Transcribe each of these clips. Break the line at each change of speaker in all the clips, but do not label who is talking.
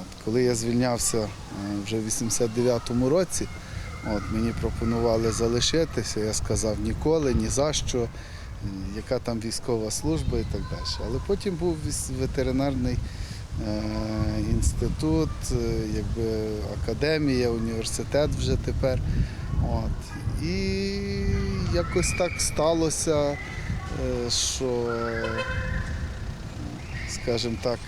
От, коли я звільнявся е, вже в 89-му році, от, мені пропонували залишитися, я сказав ніколи, ні за що, е, яка там військова служба і так далі. Але потім був ветеринарний е, інститут, якби академія, університет вже тепер. От. І якось так сталося, що, скажімо так,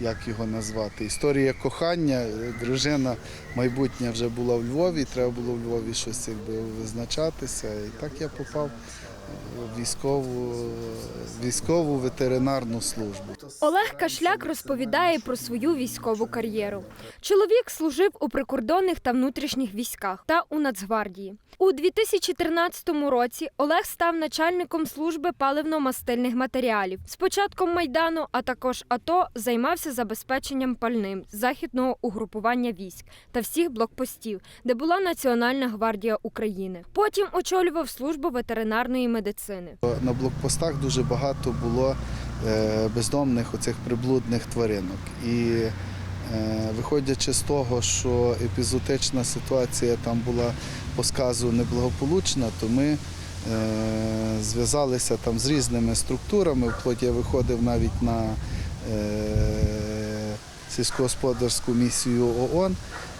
як його назвати, історія кохання. Е, Дружина майбутня вже була в Львові, треба було в Львові щось якби визначатися. І так я попав військову, військову ветеринарну службу.
Олег Кашляк розповідає про свою військову кар'єру. Чоловік служив у прикордонних та внутрішніх військах та у Нацгвардії. У 2013 році Олег став начальником служби паливно-мастильних матеріалів. З початком майдану, а також АТО, займався забезпеченням пальним західного угрупування військ та всіх блокпостів, де була Національна гвардія України. Потім очолював службу ветеринарної медицини.
На блокпостах дуже багато було е, бездомних оцих приблудних тваринок. І е, виходячи з того, що епізотична ситуація там була по сказу неблагополучна, то ми е, зв'язалися там з різними структурами. Вплоть я виходив навіть на сільськогосподарську місію ООН.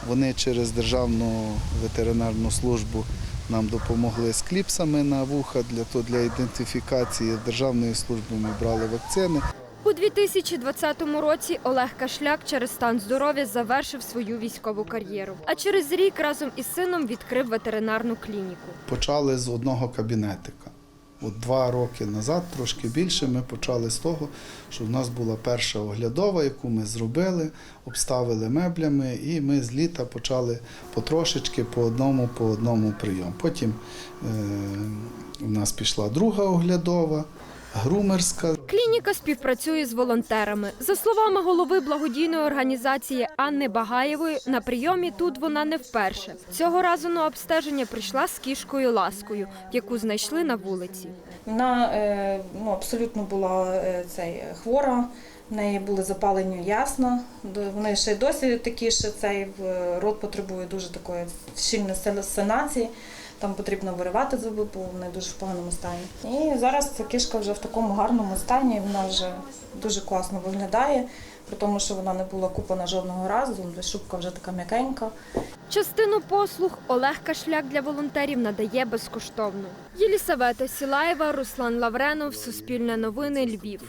Вони через Державну ветеринарну службу нам допомогли з кліпсами на вуха для, то для ідентифікації державної служби. Ми брали вакцини.
У 2020 році Олег Кашляк через стан здоров'я завершив свою військову кар'єру. А через рік разом із сином відкрив ветеринарну клініку.
Почали з одного кабінетика. От два роки назад, трошки більше, ми почали з того, що в нас була перша оглядова, яку ми зробили, обставили меблями, і ми з літа почали потрошечки по одному, по одному прийом. Потім е, у нас пішла друга оглядова, грумерська.
Клініка співпрацює з волонтерами. За словами голови благодійної організації Анни Багаєвої, на прийомі тут вона не вперше. Цього разу на обстеження прийшла з кішкою ласкою, яку знайшли на вулиці.
Вона е, ну, абсолютно була е, цей, хвора, в неї були запалення ясно. До- Вони ще й досі такі, що цей рот потребує дуже такої щільної санації. Там потрібно виривати зуби, бо вони дуже в поганому стані. І зараз ця кішка вже в такому гарному стані, вона вже дуже класно виглядає, при тому, що вона не була купана жодного разу, шубка вже така м'якенька.
Частину послуг Олег Кашляк для волонтерів надає безкоштовно. Єлісавета Сілаєва, Руслан Лавренов, Суспільне новини, Львів.